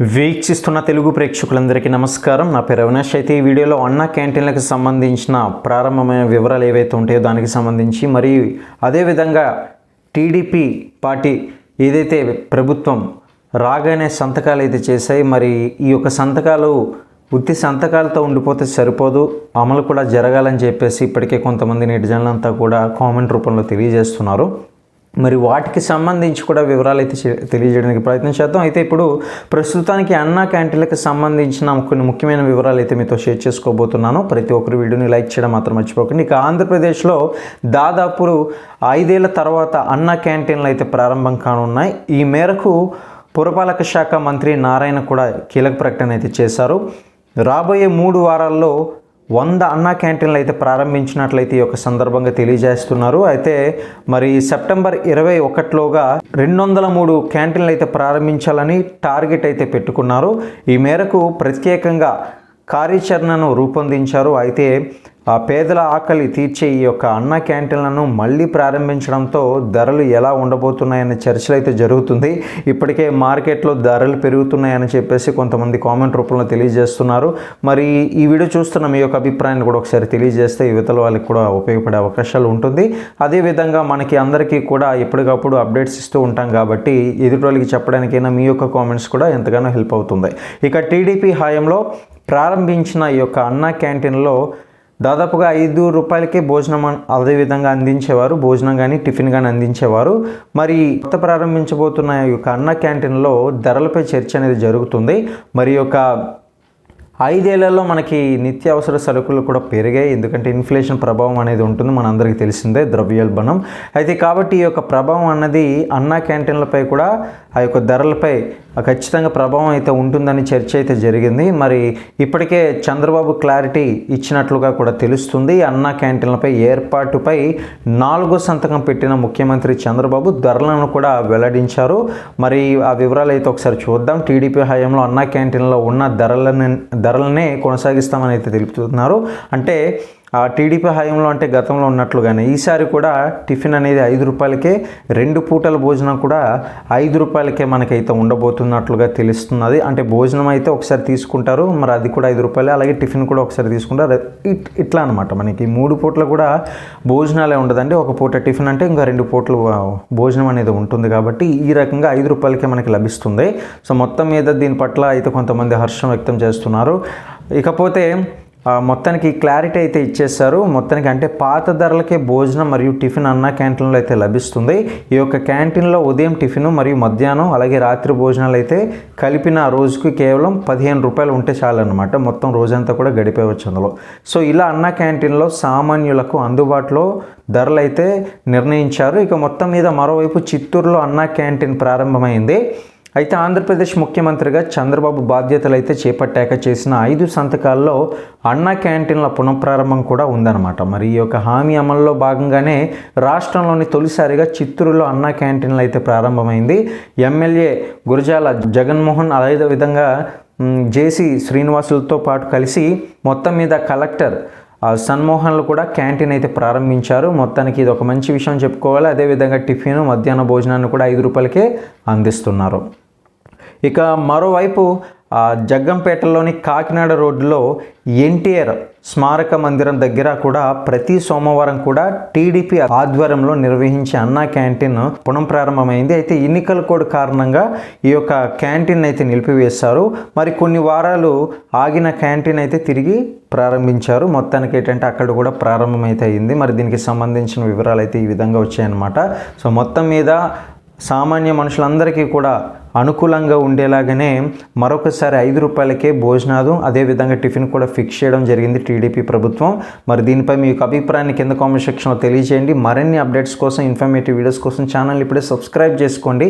వీక్షిస్తున్న తెలుగు ప్రేక్షకులందరికీ నమస్కారం. నా పేరు అవినాష్. అయితే ఈ వీడియోలో అన్న క్యాంటీన్లకు సంబంధించిన ప్రారంభమైన వివరాలు ఏవైతే ఉంటాయో దానికి సంబంధించి మరియు అదేవిధంగా టీడీపీ పార్టీ ఏదైతే ప్రభుత్వం రాగానే సంతకాలు అయితే చేశాయి మరి ఈ యొక్క సంతకాలు ఉత్తి సంతకాలతో ఉండిపోతే సరిపోదు అమలు కూడా జరగాలని చెప్పేసి ఇప్పటికే కొంతమంది నెటిజన్లంతా కూడా కామెంట్ రూపంలో తెలియజేస్తున్నారు. మరి వాటికి సంబంధించి కూడా వివరాలు అయితే తెలియజేయడానికి ప్రయత్నం చేద్దాం. అయితే ఇప్పుడు ప్రస్తుతానికి అన్నా క్యాంటీన్లకు సంబంధించిన కొన్ని ముఖ్యమైన వివరాలు అయితే మీతో షేర్ చేసుకోబోతున్నాను. ప్రతి ఒక్కరు వీడియోని లైక్ చేయడం మాత్రం మర్చిపోకండి. ఇక ఆంధ్రప్రదేశ్లో దాదాపు ఐదేళ్ళ తర్వాత అన్నా క్యాంటీన్లు అయితే ప్రారంభం కానున్నాయి. ఈ మేరకు పురపాలక శాఖ మంత్రి నారాయణ కూడా కీలక ప్రకటన అయితే చేశారు. రాబోయే మూడు వారాల్లో వంద అన్నా క్యాంటీన్లు అయితే ప్రారంభించినట్లయితే ఈ యొక్క సందర్భంగా తెలియజేస్తున్నారు. అయితే మరి సెప్టెంబర్ ఇరవై ఒకటిలోగా రెండు వందల మూడు క్యాంటీన్లు అయితే ప్రారంభించాలని టార్గెట్ అయితే పెట్టుకున్నారు. ఈ మేరకు ప్రత్యేకంగా కార్యాచరణను రూపొందించారు. అయితే ఆ పేదల ఆకలి తీర్చే ఈ యొక్క అన్న క్యాంటీన్లను మళ్ళీ ప్రారంభించడంతో ధరలు ఎలా ఉండబోతున్నాయనే చర్చలు అయితే జరుగుతుంది. ఇప్పటికే మార్కెట్లో ధరలు పెరుగుతున్నాయని చెప్పేసి కొంతమంది కామెంట్ రూపంలో తెలియజేస్తున్నారు. మరి ఈ వీడియో చూస్తున్న మీ యొక్క అభిప్రాయాన్ని కూడా ఒకసారి తెలియజేస్తే యువతల వాళ్ళకి కూడా ఉపయోగపడే అవకాశాలు ఉంటుంది. అదేవిధంగా మనకి అందరికీ కూడా ఎప్పటికప్పుడు అప్డేట్స్ ఇస్తూ ఉంటాం కాబట్టి ఎదుటి వాళ్ళకి చెప్పడానికైనా మీ యొక్క కామెంట్స్ కూడా ఎంతగానో హెల్ప్ అవుతుంది. ఇక టీడీపీ హాయంలో ప్రారంభించిన ఈ యొక్క అన్నా క్యాంటీన్లో దాదాపుగా ఐదు రూపాయలకే భోజనం అన్- అదేవిధంగా అందించేవారు భోజనం కానీ టిఫిన్ కానీ అందించేవారు. మరి కొత్త ప్రారంభించబోతున్న ఈ యొక్క అన్న క్యాంటీన్లో ధరలపై చర్చ అనేది జరుగుతుంది. మరి యొక్క ఐదేళ్ళలో మనకి నిత్యావసర సరుకులు కూడా పెరిగాయి. ఎందుకంటే ఇన్ఫ్లేషన్ ప్రభావం అనేది ఉంటుంది మనందరికీ తెలిసిందే ద్రవ్యోల్బణం. అయితే కాబట్టి ఈ యొక్క ప్రభావం అన్నది అన్నా క్యాంటీన్లపై కూడా ఆ యొక్క ధరలపై ఖచ్చితంగా ప్రభావం అయితే ఉంటుందని చర్చ అయితే జరిగింది. మరి ఇప్పటికే చంద్రబాబు క్లారిటీ ఇచ్చినట్లుగా కూడా తెలుస్తుంది. అన్నా క్యాంటీన్లపై ఏర్పాటుపై నాలుగో సంతకం పెట్టిన ముఖ్యమంత్రి చంద్రబాబు ధరలను కూడా వెల్లడించారు. మరి ఆ వివరాలు అయితే ఒకసారి చూద్దాం. టీడీపీ హయాంలో అన్నా క్యాంటీన్లో ఉన్న ధరలను ధరలనే కొనసాగిస్తామని అయితే తెలుపుతున్నారు. అంటే టీడీపీ హయాంలో అంటే గతంలో ఉన్నట్లుగానే ఈసారి కూడా టిఫిన్ అనేది ఐదు రూపాయలకే రెండు పూటల భోజనం కూడా ఐదు రూపాయలకే మనకైతే ఉండబోతున్నట్లుగా తెలుస్తున్నది. అంటే భోజనం అయితే ఒకసారి తీసుకుంటారు మరి అది కూడా ఐదు రూపాయలే అలాగే టిఫిన్ కూడా ఒకసారి తీసుకుంటారు. ఇట్లా అనమాట మనకి. మూడు పూటలు కూడా భోజనాలే ఉండదండి. ఒక పూట టిఫిన్ అంటే ఇంకా రెండు పూటలు భోజనం అనేది ఉంటుంది కాబట్టి ఈ రకంగా ఐదు రూపాయలకే మనకి లభిస్తుంది. సో మొత్తం మీద దీని పట్ల అయితే కొంతమంది హర్షం వ్యక్తం చేస్తున్నారు. ఇకపోతే మొత్తానికి క్లారిటీ అయితే ఇచ్చేస్తారు మొత్తానికి అంటే పాత ధరలకే భోజనం మరియు టిఫిన్ అన్న క్యాంటీన్లో అయితే లభిస్తుంది. ఈ యొక్క క్యాంటీన్లో ఉదయం టిఫిన్ మరియు మధ్యాహ్నం అలాగే రాత్రి భోజనాలు అయితే కలిపిన రోజుకి కేవలం పదిహేను రూపాయలు ఉంటే చాలన్నమాట. మొత్తం రోజంతా కూడా గడిపేవచ్చు అందులో. సో ఇలా అన్న క్యాంటీన్లో సామాన్యులకు అందుబాటులో ధరలు అయితే నిర్ణయించారు. ఇక మొత్తం మీద మరోవైపు చిత్తూరులో అన్న క్యాంటీన్ ప్రారంభమైంది. అయితే ఆంధ్రప్రదేశ్ ముఖ్యమంత్రిగా చంద్రబాబు బాధ్యతలు అయితే చేపట్టాక చేసిన ఐదు సంతకాల్లో అన్నా క్యాంటీన్ల పునఃప్రారంభం కూడా ఉందన్నమాట. మరి ఈ యొక్క హామీ అమల్లో భాగంగానే రాష్ట్రంలోని తొలిసారిగా చిత్తూరులో అన్నా క్యాంటీన్లు అయితే ప్రారంభమైంది. ఎమ్మెల్యే గురజాల జగన్మోహన్ అదే విధంగా జేసీ శ్రీనివాసులతో పాటు కలిసి మొత్తం మీద కలెక్టర్ సన్మోహన్లు కూడా క్యాంటీన్ అయితే ప్రారంభించారు. మొత్తానికి ఇది ఒక మంచి విషయం చెప్పుకోవాలి. అదేవిధంగా టిఫిన్ మధ్యాహ్న భోజనాన్ని కూడా ఐదు రూపాయలకే అందిస్తున్నారు. ఇక మరోవైపు జగ్గంపేటలోని కాకినాడ రోడ్డులో ఎన్టీఆర్ స్మారక మందిరం దగ్గర కూడా ప్రతి సోమవారం కూడా టీడీపీ ఆధ్వర్యంలో నిర్వహించే అన్నా క్యాంటీన్ పునఃప్రారంభమైంది అయితే ఎన్నికల కోడ్ కారణంగా ఈ యొక్క క్యాంటీన్ అయితే నిలిపివేశారు. మరి కొన్ని వారాలు ఆగిన క్యాంటీన్ అయితే తిరిగి ప్రారంభించారు. మొత్తానికి ఏంటంటే అక్కడ కూడా ప్రారంభమైతే అయింది. మరి దీనికి సంబంధించిన వివరాలు అయితే ఈ విధంగా వచ్చాయన్నమాట. సో మొత్తం మీద సామాన్య మనుషులందరికీ కూడా అనుకూలంగా ఉండేలాగానే మరొకసారి ఐదు రూపాయలకే భోజనాలు అదేవిధంగా టిఫిన్ కూడా ఫిక్స్ చేయడం జరిగింది టీడీపీ ప్రభుత్వం. మరి దీనిపై మీ యొక్క అభిప్రాయాన్ని కింద కామెంట్ సెక్షన్లో తెలియజేయండి. మరిన్ని అప్డేట్స్ కోసం ఇన్ఫర్మేటివ్ వీడియోస్ కోసం ఛానల్ ఇప్పుడే సబ్స్క్రైబ్ చేసుకోండి.